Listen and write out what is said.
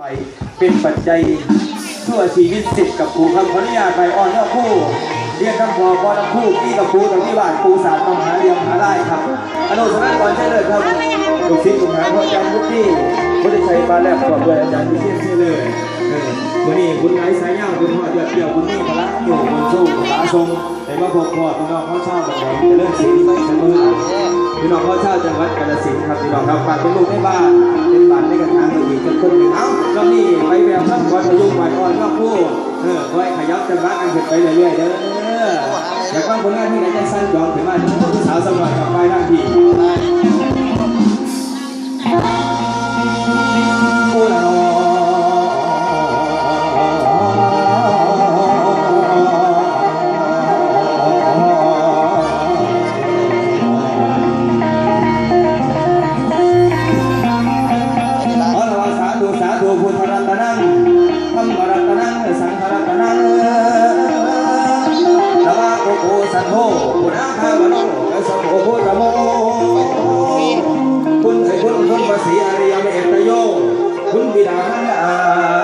ไปเป็นปัจจัยชั่วชีวิตสิทธิ์กับครูคำขออนุญาตไปอ่อนเนื้อคู่ เรียนคำพอพอทั้งคู่พี่กับครูตรงที่บ้านครูสารมหาเรียมหาไล่ครับอนุสาวรีย์ก่อนใช่เลยครับลูกศิษย์ลูกหาพ่ออาจารย์พุทธิพุทธิชัยปาแลบกอบด้วยอาจารย์พิเชษใช่เลยเออวันนี้คุณไอ้สายย่างคุณพ่อยอดเกี่ยวคุณนี่พละอยู่บนสู้ตาทรงแต่ว่าพวกพ่อพี่น้องเขาชอบแบบไหนจะเริ่มสิ่งที่เสมอพี่น้องพ่อเช่าจังหวัดกาฬสินธุ์ครับพี่น้องครับฝากเป็นลูกในบ้านเป็นบ้านในกระถาง พยุงวันอ่อนก็พูดเออคอยขยับจังหวะกันขึ้นไปเรื่อยๆเด้ออยากฟังผลงานที่ไหนจะสั้นจองถึงมาถึงผู้สาวสมัยกับไปนั่งทีโอ้ละนอขอละวาสาธุสาธุพุทธรัตนัง ธรรมรัตนังสังฆรัตนังนวะโกโกสันโธปุณาคาวโนกสมโอโพธโมคุณไอคุณคุณภาษีอริยเมตโยคุณบิดามารดา